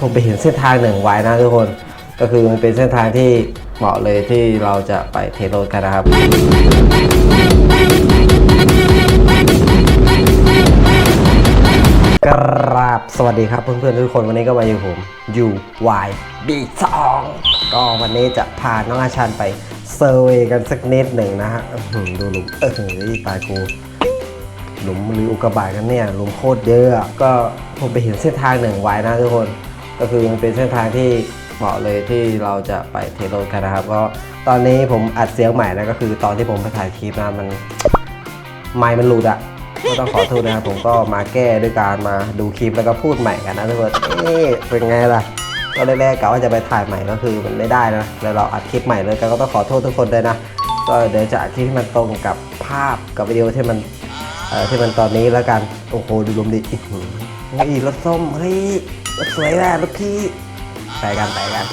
ผมไปเห็นเส้นทางหนึ่งไว้นะทุกคน ก็คือมันเป็นเส้นทางที่เหมาะเลยที่เราจะไปเทสรถกันนะครับ กราบสวัสดีครับเพื่อนๆทุกคนวันนี้ก็มาอยู่ผม UY B2 ก็วันนี้จะพาน้องอาชันไปเซอร์เวยกันสักนิดหนึ่งนะฮะดูหลุมเออเฮ้ยตายกูหลุมหรืออุกกาบาตกันเนี่ยหลุมโคตรเยอะก็ผมไปเห็นเส้นทางหนึ่งไว้นะทุกคน ก็คือมันเป็นเส้นทางที่เหมาะเลยที่เราจะไปเทสรถกันนะครับ ก็ตอนนี้ผมอัดเสียงใหม่นะก็คือตอนที่ผมไปถ่ายคลิปนะมันไมค์มันหลุดอะก็ต้องขอโทษนะครับผมก็มาแก้ด้วยการมาดูคลิปแล้วก็พูดใหม่กันนะทุกคนเอ๊เป็นไงล่ะก็แรกๆกะว่าจะไปถ่ายใหม่ก็คือมันไม่ได้นะแล้วเราอัดคลิปใหม่เลยก็ต้องขอโทษทุกคนด้วยนะก็เดี๋ยวจะอัดคลิปที่มันตรงกับภาพกับวิดีโอที่มันที่มันตอนนี้แล้วกันโอ้โหดูลมดิ เฮ้ยรถส้มเฮ้ยรถสวยแม่รถพี่ไปกันไปกัน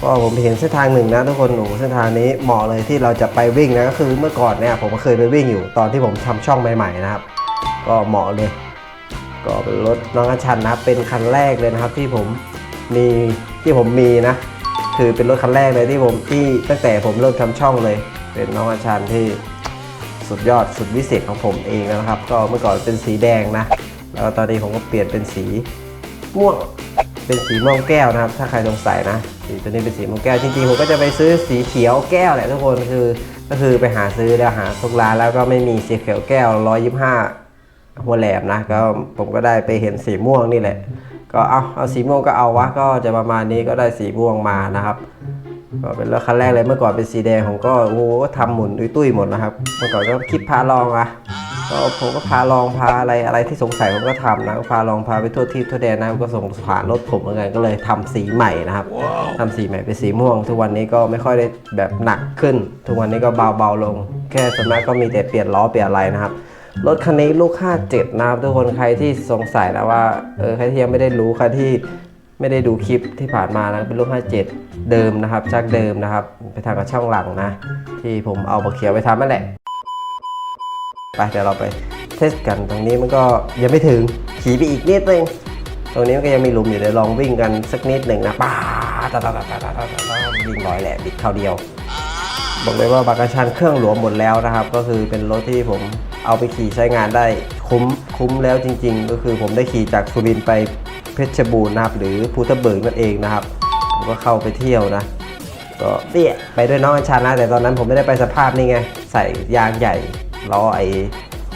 ก็ผมเห็นเส้นทางหนึ่งนะทุกคนหนูเส้นทางนี้เหมาะเลยที่เราจะไปวิ่งนะก็คือเมื่อก่อนเนี่ยผมก็เคยไปวิ่งอยู่ตอนที่ผมทำช่องใหม่ๆนะครับ ก็เหมาะเลย ก็เป็นรถน้องอาชันนะเป็นคันแรกเลยนะครับที่ผมมีที่ผมมีนะ คือเป็นรถคันแรกเลยที่ผมที่ตั้งแต่ผมเริ่มทำช่องเลย เป็นน้องอาชันที่สุดยอดสุดวิเศษของผมเองนะครับ ก็เมื่อก่อนเป็นสีแดงนะ แล้วตอนนี้ผมก็เปลี่ยนเป็นสีม่วงเป็นสีม่วงแก้วนะครับ ถ้าใครสงสัยนะสีตัวนี้เป็นสีม่วงแก้วจริงๆผมก็จะไปซื้อสีเขียวแก้วแหละทุกคนคือ ก็คือไปหาซื้อแล้วหาทุกร้านแล้วก็ไม่มีสีเขียวแก้ว125หัวแหลมนะก็ผมก็ได้ไปเห็นสีม่วงนี่แหละ ก็เอาเอาสีม่วงก็เอาวะก็จะประมาณนี้ก็ได้สีม่วงมานะครับ ก็เป็นรถคันแรกเลยเมื่อก่อนเป็นสีแดงผมก็โอ้โหทำหมุนตุ้ยๆหมดนะครับ เมื่อก่อนก็คิดพาลองอะ ก็ผมก็พาลองพาอะไรอะไรที่สงสัยผมก็ทำนะพาลองพาไปทั่วที่ทั่วแดนนะก็ส่งผ่านรถผมเหมือนกันก็เลยทำสีใหม่นะครับทำสีใหม่เป็นสีม่วง ทุกวันนี้ก็ไม่ค่อยได้แบบหนักขึ้น ทุกวันนี้ก็เบาเบาๆลง แค่ส่วนมากก็มีแต่เปลี่ยนล้อเปลี่ยนอะไรนะครับ รถคันนี้ลูก 57 นะครับ ทุกคนใครที่สงสัยนะว่าเออใครที่ยังไม่ได้รู้ใครที่ไม่ได้ดูคลิปที่ผ่านมานะเป็นลูก 57 เดิมนะครับจากเดิมนะครับ ไปทางกับช่องหลังนะ ที่ผมเอาบะเขียวไปทำนั่นแหละ ไปเดี๋ยวเราไปเทสกันตรงนี้มันก็ยังไม่ถึงขี่ไปอีกนิดนึงตรงนี้มันก็ยังมีหลุมอยู่เดี๋ยวลองวิ่งกันสักนิดหนึ่งนะป้าตาตาตาตาตาตาตาวิ่งร้อยแหละบิดเท่าเดียว บอกเลยว่าบากาชันเครื่องหลวมหมดแล้วนะครับ ก็คือเป็นรถที่ผมเอาไปขี่ใช้งานได้คุ้มคุ้มแล้วจริง ๆ ก็คือผมได้ขี่จากสุรินทร์ไปเพชรบูรณ์นะครับหรือภูทับเบิกนั่นเองนะครับ ผมก็เข้าไปเที่ยวนะก็เนี่ยไปด้วยน้องอัญชันนะแต่ตอนนั้นผมไม่ได้ไปสภาพนี่ไง ใส่ยางใหญ่ ล้อไอ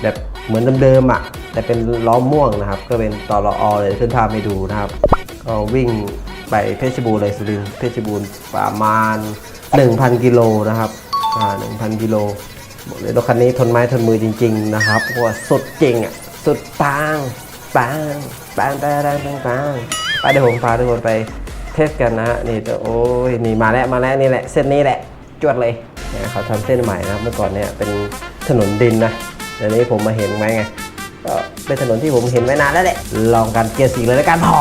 แบบเหมือนเดิมๆอะ แต่เป็นล้อม่วงนะครับ ก็เป็นตอรออเลยขึ้นภาพให้ดูนะครับ ก็วิ่งไปเพชรบูรณ์เลยสุรินทร์เพชรบูรณ์ประมาณ 1,000 กิโลนะครับอ่า1,000 กิโลบอกเลยรถคันนี้ทนไม้ทนมือจริง ๆ นะครับว่าสุดจริงอะสุดปังปังปังปังปังปังปังไปเดี๋ยวผมพาทุกคนไปเทสกันนะนี่แต่โอ้ยนี่มาแล้วมาแล้วนี่แหละเส้นนี้แหละจวดเลยเนี่ยเขาทำเส้นใหม่นะเมื่อก่อนเนี่ยเป็น ถนนดินนะเดี๋ยวนี้ผมมาเห็นไหมไงก็เป็นถนนที่ผมเห็นไว้นานแล้วแหละ ลองกันเกียร์สีเลยแล้วกันหอ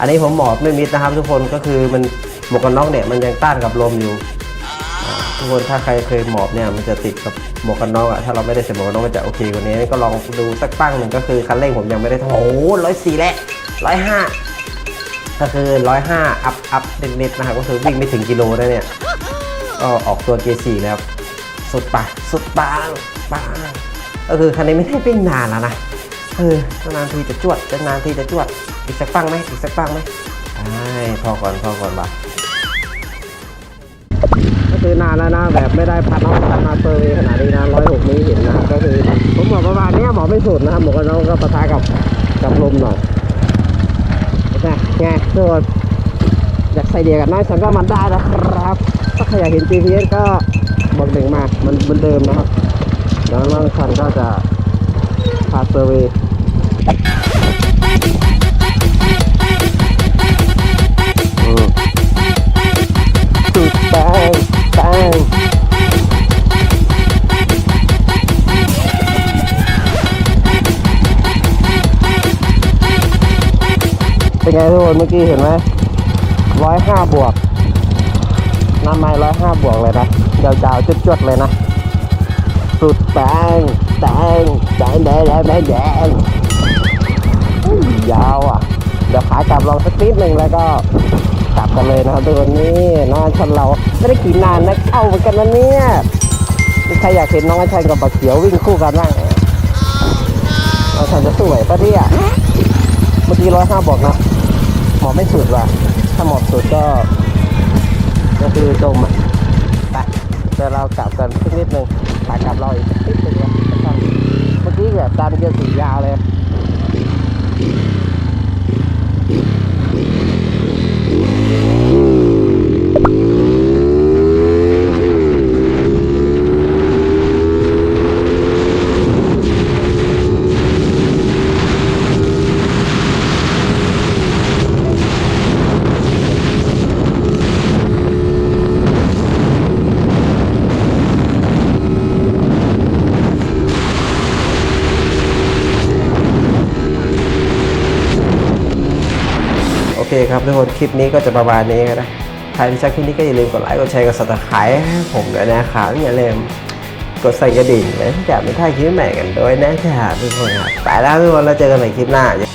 อันนี้ผมหมอบไม่มิดนะครับ ทุกคนก็คือมันหมวกกันน็อกเนี่ยมันยังต้านกับลมอยู่ ทุกคนถ้าใครเคยหมอบเนี่ยมันจะติดกับหมวกกันน็อกอะถ้าเราไม่ได้ใส่หมวกกันน็อกมันจะโอเคกว่านี้ก็ลองดูสักตั้งหนึ่งก็คือคันเร่งผมยังไม่ได้ทำโอ้ร้อยสี่แหละร้อยห้าก็คือร้อยห้าอัพอัพเน็ตๆนะครับก็คือวิ่งไม่ถึงกิโลได้เนี่ย ก็ออกตัวเกียร์สี่แล้วสุดปะสุดปังปังก็คือคันนี้ไม่ได้วิ่งนานแล้วนะเออนานทีจะจวดจะนานทีจะจวด อีกสักปังไหมอีกสักปังไหมใช่พอก่อนพอก่อนบ่ะก็คือนานแล้วนะแบบไม่ได้พันน้องพันมาเซอร์วย์ขนาดนี้นะร้อยหกนี้เห็นนะก็คือผมบอกประมาณเนี้ยหมอไม่สุดนะครับหมวกกันน็อกก็ปะทะกับกับลมหน่อยไงไงทุกคน อยากใส่เดียกันน้อยฉันก็มันได้นะครับ ถ้าใครอยากเห็น GPS ก็บอกหนึ่งมา มันเหมือนเดิมนะครับแล้วน้องคันก็จะพาเซอร์เวย์อืมจุดแป้งแป้งเป็นไงทุกคนเมื่อกี้เห็นไหม ร้อยห้าบวกน้ำไม้ร้อยห้าบวกเลยนะยาวๆจุดๆเลยนะ สุดแดงแดงแดงแดงแดงแดงแดงเดี๋ยวขากลับลองสักนิดหนึ่งแล้วก็กลับกันเลยนะครับทุกคนนี่น้องอัญชันเราไม่ได้ขี่นานนะเข้าเหมือนกันนะเนี่ยใครอยากเห็นน้องอัญชันกับบักเขียววิ่งคู่กันบ้างน้องอัญชันจะสู้ไหวปะเนี่ยเมื่อกี้ร้อยห้าบอกนะ หมอบไม่สุดว่ะ ถ้าหมอบสุดก็ ก็คือจมอะไปเดี๋ยวเรากลับกันสักนิดหนึ่งไปกลับเราอีกนิดนึงนะเมื่อกี้แบบตามเกียร์สียาวเลย คครับทุกคนคลิปนี้ก็จะประมาณนี้นะใครที่ชอบคลิปนี้ก็อย่าลืมกดไลค์กดแชร์กดสับสไครต์ให้ผมด้วยนะครับอย่าลืมกดใส่กระดิ่งไว้จะไม่พลาดคลิปใหม่กันด้วยนะครับทุกคนครับไปแล้วทุกคนเราเจอกันใหม่คลิปหน้า